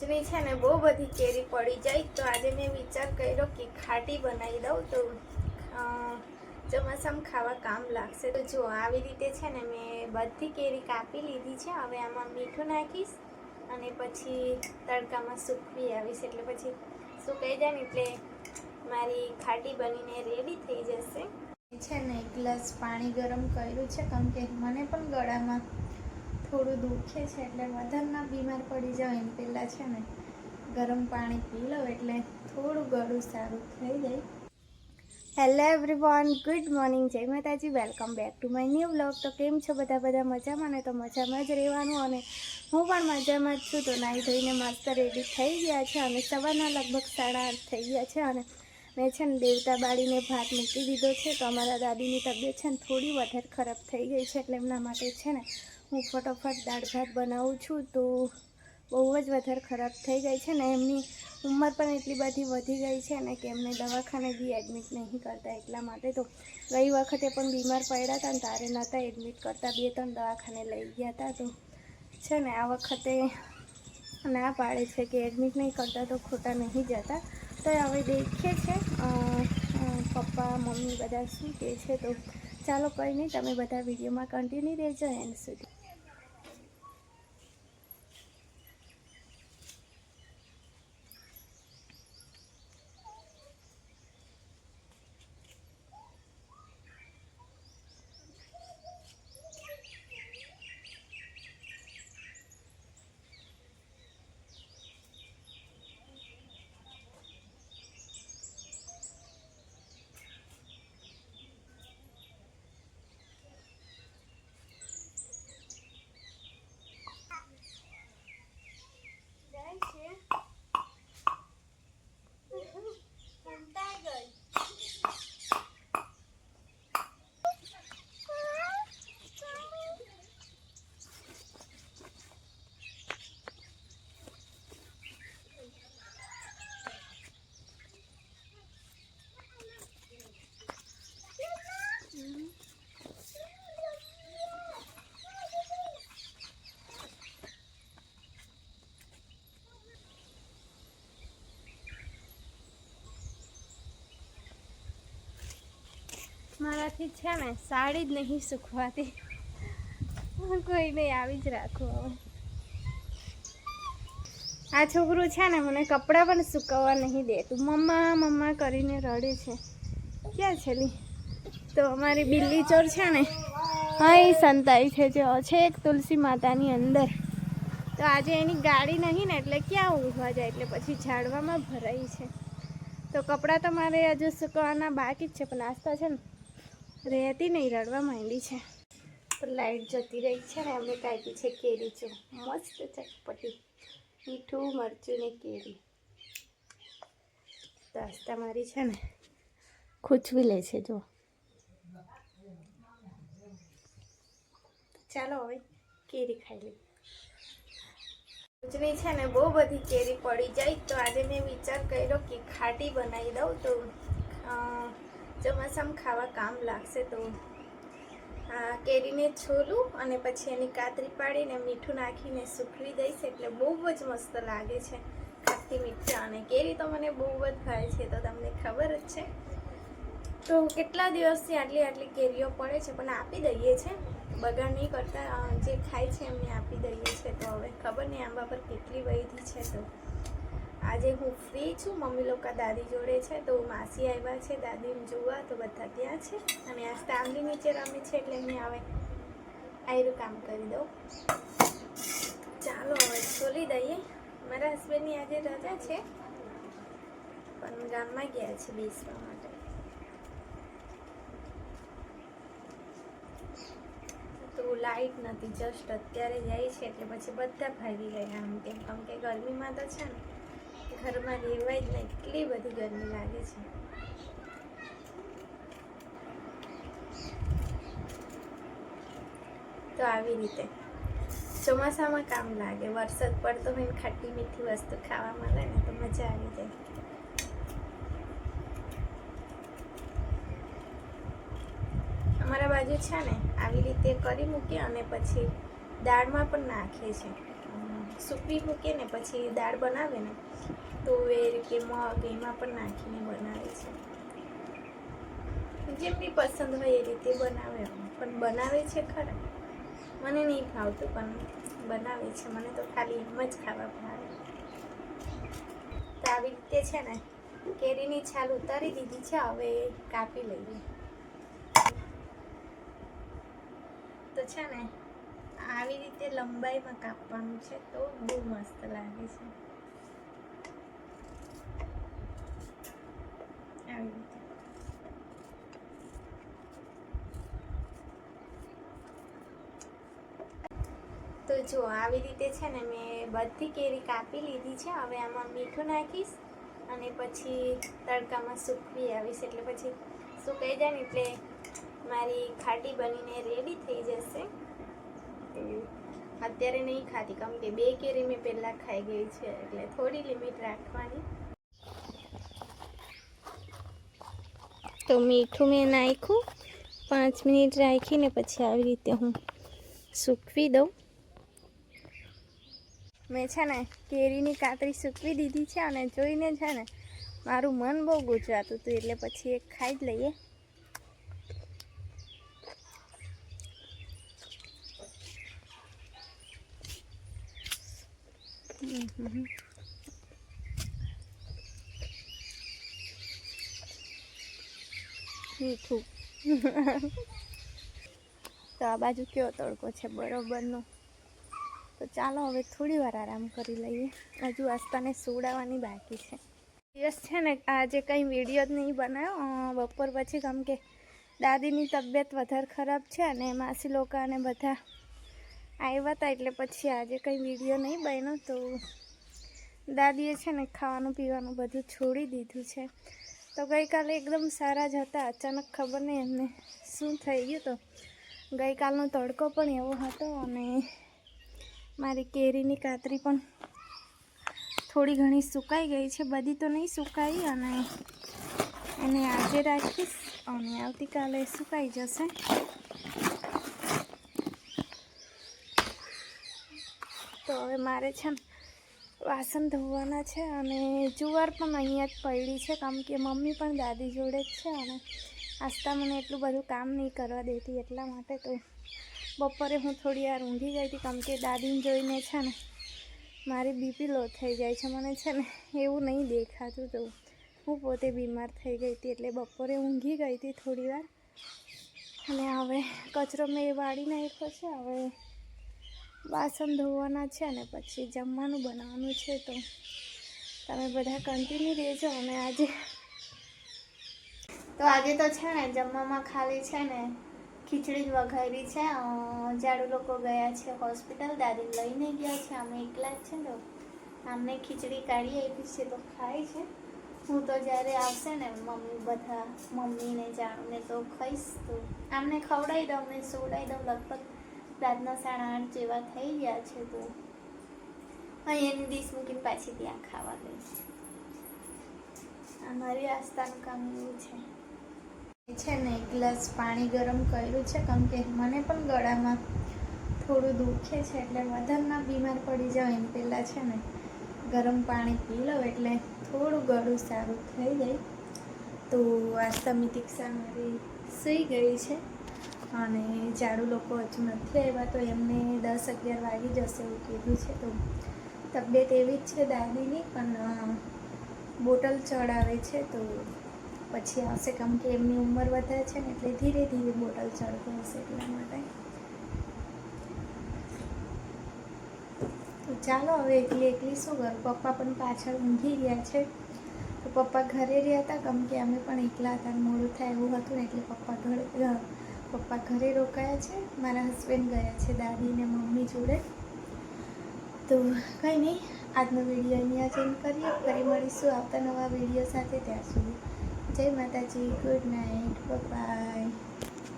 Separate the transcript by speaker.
Speaker 1: રોજની છે ને બહુ બધી કેરી પડી જાય. તો આજે મેં વિચાર કર્યો કે ખાટી બનાવી દઉં તો ચોમાસામાં ખાવા કામ લાગશે. તો જો આવી રીતે છે ને મેં બધી કેરી કાપી લીધી છે. હવે આમાં મીઠું નાખીશ અને પછી તડકામાં સૂકવી આવીશ. એટલે પછી સુકાઈ જાય ને એટલે મારી ખાટી બનીને રેડી થઈ જશે. છે ને એક ગ્લાસ પાણી ગરમ કર્યું છે. કેમ કે મને પણ ગળામાં થોડું દુખે છે એટલે વધારે ના બીમાર પડી જાવ એમ પહેલાં છે ને, ગરમ પાણી પી લો એટલે થોડું ગળું સારું થઈ જાય. હેલો એવરીવન ગુડ મોર્નિંગ જય માતાજી welcome back to my new blog તો કેમ છો બધા? બધા મજામાં ને? તો મજામાં જ રહેવાનું અને હું પણ મજામાં જ છું. તો નાહી ધોઈને મસ્ત રેડી થઈ ગયા છે અને સવારના લગભગ સાડા આઠ થઈ ગયા છે અને મેં છે ને, દેવતા બાળીને ભાત મૂકી દીધો છે, તો અમારા દાદીની તબિયત છે ને થોડી વધારે ખરાબ થઈ ગઈ છે, એટલે એમના માટે છે ને, હું ફટોફટ દાળ ભાત બનાવું છું, તો બહુ જ વધારે ખરાબ થઈ ગઈ છે ને, એમની ઉંમર પણ એટલી બધી વધી ગઈ છે ને કે એમને દવાખાને બી એડમિટ નહીં કરતા એટલા માટે. તો ગઈ વખતે પણ બીમાર પડ્યા હતા ને, તારે નહોતા એડમિટ કરતા, બે ત્રણ દવાખાને લઈ ગયા હતા, તો છે ને, આ વખતે ના પાડે છે કે એડમિટ નહીં કરતા તો ખોટા નહીં જતા. તો હવે દેખીએ છે. પપ્પા, મમ્મી બધા શું કહે છે તો ચાલો કંઈ નહીં તમે બધા વિડીયોમાં કન્ટિન્યુ રહેજો એન્ડ સુધી. મારાથી છે ને, સાડી જ નહીં સુખવાતી. કોઈ નહીં, આવી જ રાખું હવે. આ છોકરું છે ને, મને કપડાં પણ સુકવવા નહીં દેતું મમ્મા મમ્મા કરીને રડે છે. ક્યાં છેલી? તો અમારી બિલ્લી ચોર છે ને હા એ સંતાઈ છે, જે છે એક તુલસી માતાની અંદર. તો આજે એની ગાડી નહીં ને, એટલે ક્યાં ઊંઘવા જાય? એટલે પછી ઝાડવામાં ભરાઈ છે. તો કપડાં તો મારે હજુ સુકવવાના બાકી જ છે, પણ નાસ્તા છે ને રહેતી નહીં, રડવા માંડી છે. તો લાઈટ જતી રહી છે ને અમે કાઢી છે કેરી જો. મસ્ત ચટપટી. મીઠું, મરચું ને કેરી. તો આસ્તા મારી છે ને, ખૂચવી લે છે, જો. ચાલો હવે કેરી ખાઈ લઈએ. રોજની છે ને, બહુ બધી કેરી પડી જાય. તો આજે મેં વિચાર કર્યો કે ખાટી બનાવી દઉં તો ચોમાસામાં ખાવા કામ લાગશે તો, આ કેરીને છોલું અને પછી એની કાતરી પાડીને મીઠું નાખીને સુખવી દઈશ એટલે બહુ જ મસ્ત લાગે છે ખાટી મીઠા. અને કેરી તો મને બહુ જ ભાવે છે, તો તમને ખબર જ છે. તો કેટલા દિવસથી આટલી આટલી કેરીઓ પડે છે, પણ આપી દઈએ છે. બગાડ નહીં કરતા જે ખાય છે એમને આપી દઈએ છે, તો હવે ખબર નહીં આંબા પર કેટલી વૈધી છે તો. આજે હું ફ્રી છું. મમ્મી લોકો દાદી જોડે છે તો માસી આવ્યા છે. દાદીને જોવા તો બધા ત્યાં છે. અને આ સ્ટામની નીચે રમે છે એટલે અહીં આવે આયરું કામ કરી દઉં. ચાલો હવે ખોલી દઈએ. મારા હસબન્ડની આજે રજા છે. પણ ગામમાં ગયા છે બેસવા માટે. તો લાઈટ નથી જસ્ટ અત્યારે જાય છે એટલે પછી બધા ભાગી ગયા. આમ તેમ કેમ કે ગરમીમાં તો છે ને ઘરમાં રહેવાય જ નહીં. એટલી બધી ગરમી લાગે છે. તો આવી રીતે. ચોમાસામાં કામ લાગે. વરસાદ પડતો હોય ને ખાટી મીઠી વસ્તુ ખાવા મળે ને તો મજા આવી જાય. અમારા બાજુ છે ને આવી રીતે કરી મૂકી અને પછી દાળમાં પણ નાખીએ છે અમ, સૂકવી મૂકે ને પછી દાળ બનાવે ને તુવેર કે મગ એમાં પણ નાખીને બનાવે છે. જેમની પસંદ હોય એ રીતે બનાવે પણ બનાવે છે ખરા. મને નહીં ભાવતું, પણ બનાવે છે. મને તો ખાલી એમ જ ખાવા ભાવે. તો આવી રીતે છે ને, કેરીની છાલ ઉતારી દીધી છે. હવે કાપી લઈએ. તો છે ને આવી રીતે લંબાઈમાં કાપવાનું છે તો બહુ મસ્ત લાગે છે. આવી રીતે. તો જો આવી રીતે છે ને મેં બધી કેરી કાપી લીધી છે. હવે આમાં મીઠું નાખીશ અને પછી તડકામાં સૂકવી આવીશ. એટલે પછી સુકાઈ જાય ને એટલે મારી ખાટી બનીને રેડી થઈ જશે. તો અત્યારે નહીં ખાતી કેમ કે બે કેરી મેં પહેલાં ખાઈ ગઈ છે, એટલે થોડી લિમિટ રાખવાની. તો મીઠું મેં નાખ્યું. પાંચ મિનિટ રાખીને પછી આવી રીતે હું સૂકવી દઉં. મેં છે ને કેરીની કાતરી સૂકવી દીધી છે અને જોઈને છે ને મારું મન બહુ ગુજરાતું હતું, એટલે પછી એક ખાઈ જ લઈએ. મીઠું તો આ બાજુ કેવો તડકો છે? બરોબરનો. તો ચાલો હવે થોડી વાર આરામ કરી લઈએ. હજુ આસ્તાને સુવડાવવાની બાકી છે. દિવસ છે ને, આજે કંઈ વીડિયો જ નહીં બનાવ્યો બપોર પછી, કેમ કે દાદીની તબિયત વધારે ખરાબ છે અને માસી લોકો અને બધા આવ્યા હતા એટલે પછી આજે કંઈ વીડિયો નહીં બન્યો તો દાદીએ છે ને ખાવાનું પીવાનું બધું છોડી દીધું છે. તો ગઈકાલે એકદમ સારા જ હતા. અચાનક ખબર નહીં એમને શું થઈ ગયું તો ગઈકાલનો તડકો પણ એવો હતો અને મારી કેરીની કાતરી પણ થોડી ઘણી સુકાઈ ગઈ છે. બધી તો નહીં સુકાઈ અને એને આજે રાખીશ અને આવતીકાલે સુકાઈ જશે તો હવે મારે છે ને વાસણ ધોવાના છે અને જુવાર પણ અહીંયા જ પડી છે. કારણ કે મમ્મી પણ દાદી જોડે જ છે અને આસ્તા મને એટલું બધું કામ નહીં કરવા દેતી એટલા માટે તો બપોરે હું થોડી વાર ઊંઘી ગઈ હતી. કેમ કે દાદીને જોઈને છે ને મારી બીપી લો થઈ જાય છે. મને છે ને એવું નહીં દેખાતું તો હું પોતે બીમાર થઈ ગઈ હતી એટલે બપોરે ઊંઘી ગઈ હતી થોડી વાર. અને હવે કચરો મેં વાળી નાખ્યો છે. હવે વાસણ ધોવાના છે અને પછી જમવાનું બનાવવાનું છે તો તમે બધા કન્ટિન્યુ રહેજો અને આજે તો આજે તો છે ને જમવામાં ખાલી છે ને ખીચડી જ વઘારી છે. જાડુ લોકો ગયા છે હોસ્પિટલ, દાદી લઈને ગયા છે. અમે એકલા જ છે તો આમને ખીચડી કાઢી આપી છે તો ખાય છે. હું તો જ્યારે આવશે ને મમ્મી બધા મમ્મીને જાણુને તો ખાઈશ તો. આમને ખવડાવી દઉં ને સોડાવી દઉં લગભગ રાતના સાડા આઠ જેવા થઈ ગયા છે તો. અહીં એની ડીશ મૂકીને પાછી ત્યાં ખાવા ગઈશ અમારી આસ્થાનું કામ એવું છે. છે ને એક ગ્લાસ પાણી ગરમ કર્યું છે, કેમ કે મને પણ ગળામાં થોડું દુખે છે, એટલે વધારના બીમાર પડી જાવ એમ પહેલાં છે ને. ગરમ પાણી પી લઉં એટલે થોડું ગળું સારું થઈ જાય. તો આસ્થા મિતિક્ષા મારી સૂઈ ગઈ છે. અને ઝાડુ લોકો હજુ નથી આવ્યા તો એમને દસ અગિયાર વાગી જશે એવું કીધું છે. તો તબિયત એવી જ છે દાદીની, પણ બોટલ ચડાવે છે તો પછી આવશે. કેમ કે એમની ઉંમર વધારે છે ને એટલે ધીરે ધીરે બોટલ ચડતો હશે એટલા માટે. તો ચાલો હવે એકલી એકલી શું કરું? પપ્પા પણ પાછળ ઊંઘી ગયા છે. તો પપ્પા ઘરે રહ્યા હતા, કેમ કે અમે પણ એકલા હતા મોડું થાય એવું હતું ને એટલે પપ્પા ઘરે પપ્પા ઘરે રોકાયા છે, મારા હસબન્ડ ગયા છે દાદી ને મમ્મી જોડે. તો કંઈ નહીં, આજનો વીડિયો અહીંયા ચેન્જ કરીએ. ફરી મળીશું આવતા નવા વીડિયો સાથે ત્યાં સુધી. જય માતાજી ગુડ નાઇટ બાય